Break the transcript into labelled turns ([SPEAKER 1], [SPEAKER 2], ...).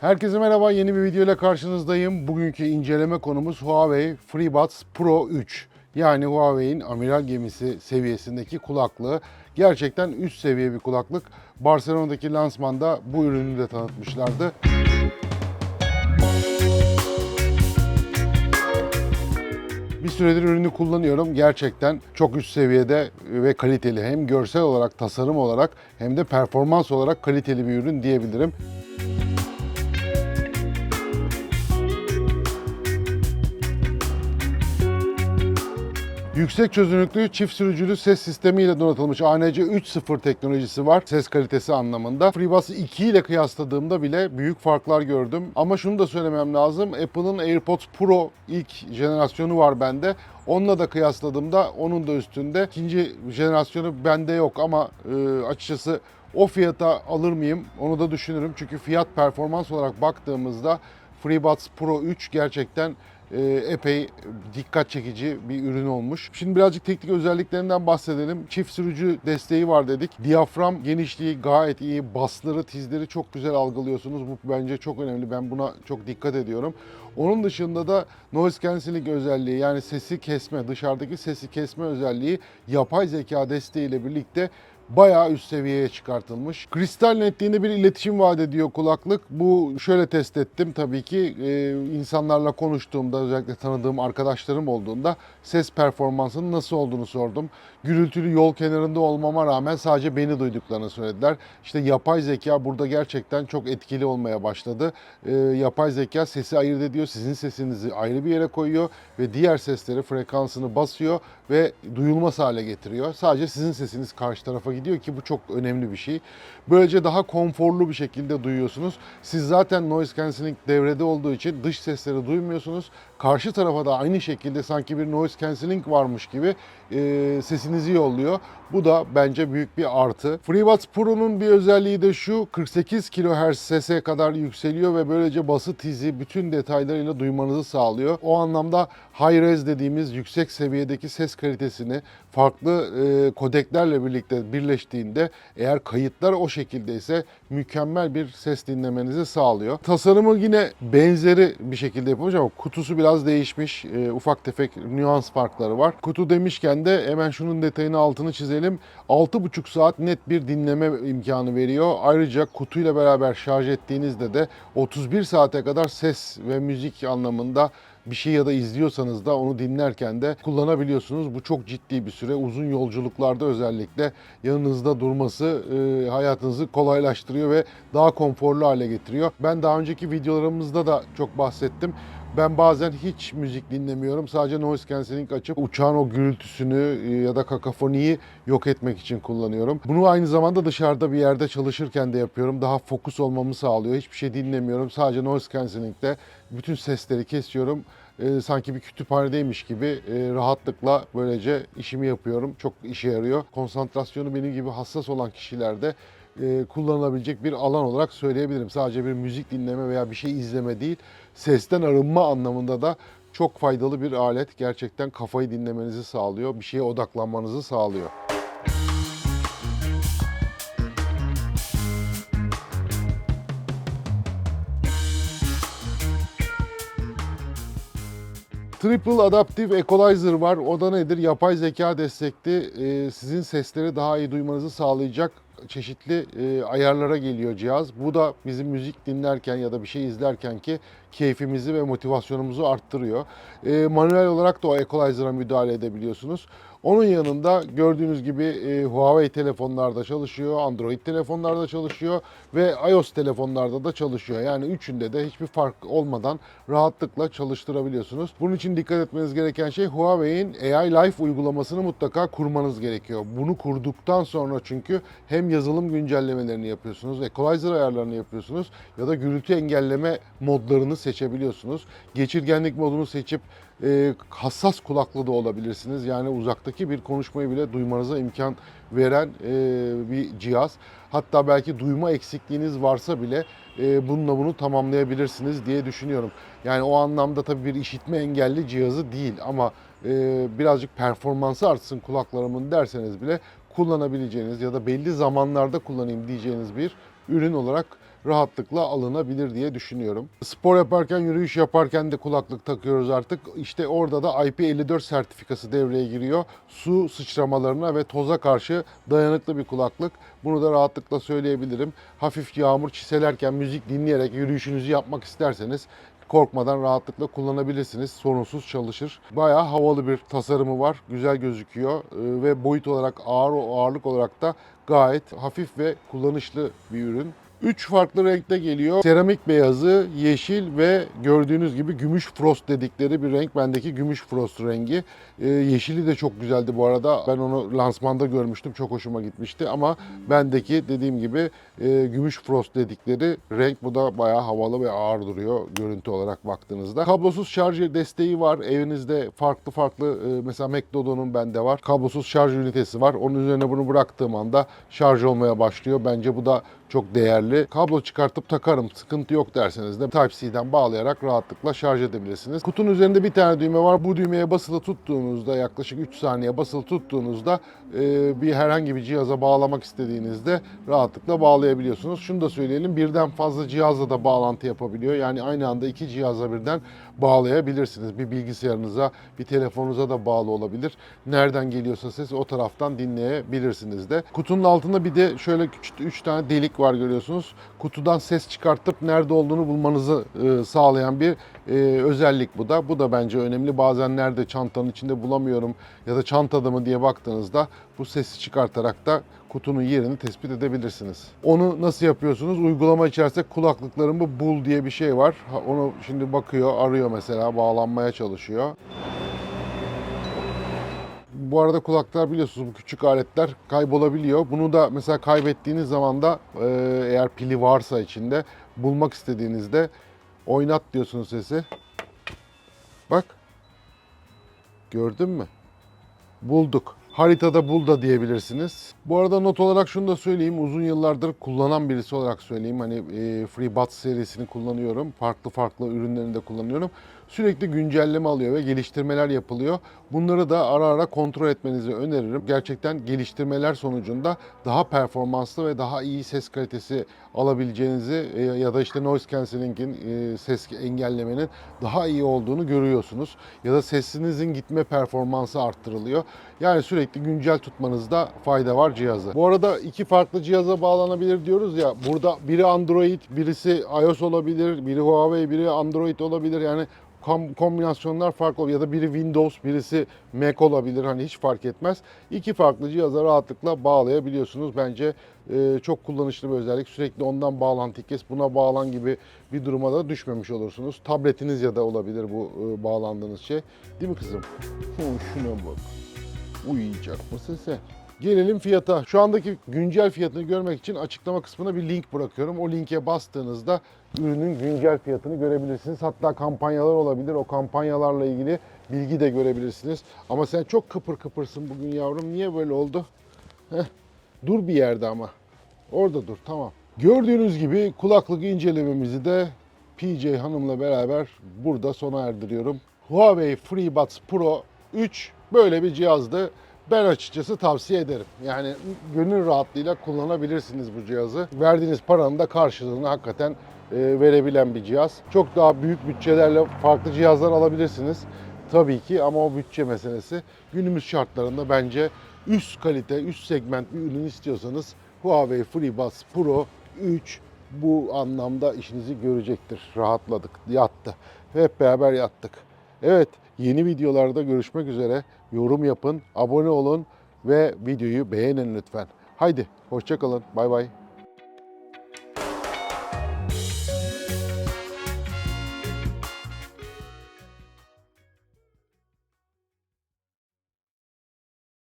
[SPEAKER 1] Herkese merhaba, yeni bir video ile karşınızdayım. Bugünkü inceleme konumuz Huawei FreeBuds Pro 3. Yani Huawei'in amiral gemisi seviyesindeki kulaklığı. Gerçekten üst seviye bir kulaklık. Barcelona'daki lansmanda bu ürünü de tanıtmışlardı. Bir süredir ürünü kullanıyorum. Gerçekten çok üst seviyede ve kaliteli. Hem görsel olarak, tasarım olarak hem de performans olarak kaliteli bir ürün diyebilirim. Yüksek çözünürlüklü çift sürücülü ses sistemiyle donatılmış ANC 3.0 teknolojisi var ses kalitesi anlamında. FreeBuds 2 ile kıyasladığımda bile büyük farklar gördüm. Ama şunu da söylemem lazım. Apple'ın AirPods Pro ilk jenerasyonu var bende. Onunla da kıyasladığımda onun da üstünde. İkinci jenerasyonu bende yok ama e, açıkçası o fiyata alır mıyım onu da düşünürüm. Çünkü fiyat performans olarak baktığımızda FreeBuds Pro 3 gerçekten epey dikkat çekici bir ürün olmuş. Şimdi birazcık teknik özelliklerinden bahsedelim. Çift sürücü desteği var dedik. Diyafram genişliği gayet iyi. Basları, tizleri çok güzel algılıyorsunuz. Bu bence çok önemli. Ben buna çok dikkat ediyorum. Onun dışında da noise cancelling özelliği yani sesi kesme, dışarıdaki sesi kesme özelliği yapay zeka desteğiyle birlikte bayağı üst seviyeye çıkartılmış. Kristal netliğinde bir iletişim vaat ediyor kulaklık. Bu şöyle test ettim tabii ki e, insanlarla konuştuğumda özellikle tanıdığım arkadaşlarım olduğunda ses performansının nasıl olduğunu sordum. Gürültülü yol kenarında olmama rağmen sadece beni duyduklarını söylediler. İşte yapay zeka burada gerçekten çok etkili olmaya başladı. E, yapay zeka sesi ayırt ediyor, sizin sesinizi ayrı bir yere koyuyor ve diğer sesleri frekansını basıyor ve duyulmaz hale getiriyor. Sadece sizin sesiniz karşı tarafa gidiyor ki bu çok önemli bir şey. Böylece daha konforlu bir şekilde duyuyorsunuz. Siz zaten noise cancelling devrede olduğu için dış sesleri duymuyorsunuz. Karşı tarafa da aynı şekilde sanki bir noise cancelling varmış gibi e, sesinizi yolluyor. Bu da bence büyük bir artı. FreeBuds Pro'nun bir özelliği de şu 48 kHz sese kadar yükseliyor ve böylece bası tizi bütün detaylarıyla duymanızı sağlıyor. O anlamda high res dediğimiz yüksek seviyedeki ses kalitesini farklı e, kodeklerle birlikte birleştiğinde eğer kayıtlar o şekildeyse mükemmel bir ses dinlemenizi sağlıyor. Tasarımı yine benzeri bir şekilde yapılmış ama kutusu biraz değişmiş. E, ufak tefek nüans farkları var. Kutu demişken de hemen şunun detayını altını çizelim. 6,5 saat net bir dinleme imkanı veriyor. Ayrıca kutuyla beraber şarj ettiğinizde de 31 saate kadar ses ve müzik anlamında bir şey ya da izliyorsanız da onu dinlerken de kullanabiliyorsunuz. Bu çok ciddi bir süre. Uzun yolculuklarda özellikle yanınızda durması e, hayatınızı kolaylaştırıyor ve daha konforlu hale getiriyor. Ben daha önceki videolarımızda da çok bahsettim. Ben bazen hiç müzik dinlemiyorum. Sadece noise cancelling açıp uçağın o gürültüsünü e, ya da kakafoniyi yok etmek için kullanıyorum. Bunu aynı zamanda dışarıda bir yerde çalışırken de yapıyorum. Daha fokus olmamı sağlıyor. Hiçbir şey dinlemiyorum. Sadece noise cancelling'de bütün sesleri kesiyorum. E, sanki bir kütüphanedeymiş gibi e, rahatlıkla böylece işimi yapıyorum. Çok işe yarıyor. Konsantrasyonu benim gibi hassas olan kişilerde e, kullanılabilecek bir alan olarak söyleyebilirim. Sadece bir müzik dinleme veya bir şey izleme değil, sesten arınma anlamında da çok faydalı bir alet. Gerçekten kafayı dinlemenizi sağlıyor, bir şeye odaklanmanızı sağlıyor. Triple Adaptive Equalizer var. O da nedir? Yapay zeka destekli e, sizin sesleri daha iyi duymanızı sağlayacak çeşitli ayarlara geliyor cihaz. Bu da bizim müzik dinlerken ya da bir şey izlerken ki keyfimizi ve motivasyonumuzu arttırıyor. E, manuel olarak da o equalizer'a müdahale edebiliyorsunuz. Onun yanında gördüğünüz gibi e, Huawei telefonlarda çalışıyor, Android telefonlarda çalışıyor ve iOS telefonlarda da çalışıyor. Yani üçünde de hiçbir fark olmadan rahatlıkla çalıştırabiliyorsunuz. Bunun için dikkat etmeniz gereken şey Huawei'in AI Life uygulamasını mutlaka kurmanız gerekiyor. Bunu kurduktan sonra çünkü hem yazılım güncellemelerini yapıyorsunuz, equalizer ayarlarını yapıyorsunuz ya da gürültü engelleme modlarını seçebiliyorsunuz. Geçirgenlik modunu seçip e, hassas kulaklı da olabilirsiniz. Yani uzaktaki bir konuşmayı bile duymanıza imkan veren e, bir cihaz. Hatta belki duyma eksikliğiniz varsa bile e, bununla bunu tamamlayabilirsiniz diye düşünüyorum. Yani o anlamda tabii bir işitme engelli cihazı değil ama e, birazcık performansı artsın kulaklarımın derseniz bile kullanabileceğiniz ya da belli zamanlarda kullanayım diyeceğiniz bir ürün olarak rahatlıkla alınabilir diye düşünüyorum. Spor yaparken, yürüyüş yaparken de kulaklık takıyoruz artık. İşte orada da IP54 sertifikası devreye giriyor. Su sıçramalarına ve toza karşı dayanıklı bir kulaklık. Bunu da rahatlıkla söyleyebilirim. Hafif yağmur çiselerken müzik dinleyerek yürüyüşünüzü yapmak isterseniz korkmadan rahatlıkla kullanabilirsiniz. Sorunsuz çalışır. Bayağı havalı bir tasarımı var. Güzel gözüküyor Ee, ve boyut olarak ağır ağırlık olarak da gayet hafif ve kullanışlı bir ürün. Üç farklı renkte geliyor. Seramik beyazı, yeşil ve gördüğünüz gibi gümüş frost dedikleri bir renk. Bendeki gümüş frost rengi. Ee, yeşili de çok güzeldi bu arada. Ben onu lansmanda görmüştüm. Çok hoşuma gitmişti ama bendeki dediğim gibi e, gümüş frost dedikleri renk. Bu da bayağı havalı ve ağır duruyor görüntü olarak baktığınızda. Kablosuz şarj desteği var. Evinizde farklı farklı e, mesela McDonald's'un bende var. Kablosuz şarj ünitesi var. Onun üzerine bunu bıraktığım anda şarj olmaya başlıyor. Bence bu da çok değerli. Kablo çıkartıp takarım sıkıntı yok derseniz de Type-C'den bağlayarak rahatlıkla şarj edebilirsiniz. Kutunun üzerinde bir tane düğme var. Bu düğmeye basılı tuttuğunuzda yaklaşık 3 saniye basılı tuttuğunuzda e, bir herhangi bir cihaza bağlamak istediğinizde rahatlıkla bağlayabiliyorsunuz. Şunu da söyleyelim birden fazla cihazla da bağlantı yapabiliyor. Yani aynı anda iki cihaza birden bağlayabilirsiniz. Bir bilgisayarınıza, bir telefonunuza da bağlı olabilir. Nereden geliyorsa ses o taraftan dinleyebilirsiniz de. Kutunun altında bir de şöyle küçük 3 tane delik var görüyorsunuz. Kutudan ses çıkartıp nerede olduğunu bulmanızı e, sağlayan bir e, özellik bu da. Bu da bence önemli. Bazen nerede çantanın içinde bulamıyorum ya da çantada mı diye baktığınızda bu sesi çıkartarak da kutunun yerini tespit edebilirsiniz. Onu nasıl yapıyorsunuz? Uygulama içerisinde kulaklıklarımı bul diye bir şey var. Onu şimdi bakıyor, arıyor mesela, bağlanmaya çalışıyor. Bu arada kulaklar biliyorsunuz bu küçük aletler kaybolabiliyor. Bunu da mesela kaybettiğiniz zaman da e, eğer pili varsa içinde bulmak istediğinizde oynat diyorsunuz sesi. Bak. Gördün mü? Bulduk. Haritada bul da diyebilirsiniz. Bu arada not olarak şunu da söyleyeyim. Uzun yıllardır kullanan birisi olarak söyleyeyim. Hani e, FreeBuds serisini kullanıyorum. Farklı farklı ürünlerini de kullanıyorum. Sürekli güncelleme alıyor ve geliştirmeler yapılıyor. Bunları da ara ara kontrol etmenizi öneririm. Gerçekten geliştirmeler sonucunda daha performanslı ve daha iyi ses kalitesi alabileceğinizi e, ya da işte noise cancelling'in e, ses engellemenin daha iyi olduğunu görüyorsunuz. Ya da sesinizin gitme performansı arttırılıyor. Yani sürekli güncel tutmanızda fayda var cihazı. Bu arada iki farklı cihaza bağlanabilir diyoruz ya. Burada biri Android, birisi iOS olabilir, biri Huawei, biri Android olabilir. Yani kom- kombinasyonlar farklı olabilir. Ya da biri Windows, birisi Mac olabilir. Hani hiç fark etmez. İki farklı cihaza rahatlıkla bağlayabiliyorsunuz. Bence e, çok kullanışlı bir özellik. Sürekli ondan bağlantı kes, buna bağlan gibi bir duruma da düşmemiş olursunuz. Tabletiniz ya da olabilir bu e, bağlandığınız şey. Değil mi kızım? Şuna bak. Uyuyacak mısın sen? Gelelim fiyata. Şu andaki güncel fiyatını görmek için açıklama kısmına bir link bırakıyorum. O linke bastığınızda ürünün güncel fiyatını görebilirsiniz. Hatta kampanyalar olabilir. O kampanyalarla ilgili bilgi de görebilirsiniz. Ama sen çok kıpır kıpırsın bugün yavrum. Niye böyle oldu? Heh. Dur bir yerde ama. Orada dur tamam. Gördüğünüz gibi kulaklık incelememizi de PJ Hanım'la beraber burada sona erdiriyorum. Huawei FreeBuds Pro 3 böyle bir cihazdı. Ben açıkçası tavsiye ederim. Yani gönül rahatlığıyla kullanabilirsiniz bu cihazı. Verdiğiniz paranın da karşılığını hakikaten e, verebilen bir cihaz. Çok daha büyük bütçelerle farklı cihazlar alabilirsiniz. Tabii ki ama o bütçe meselesi. Günümüz şartlarında bence üst kalite, üst segment bir ürün istiyorsanız Huawei FreeBuds Pro 3 bu anlamda işinizi görecektir. Rahatladık, yattı. Hep beraber yattık. Evet, yeni videolarda görüşmek üzere. Yorum yapın, abone olun ve videoyu beğenin lütfen. Haydi, hoşçakalın. Bay bay.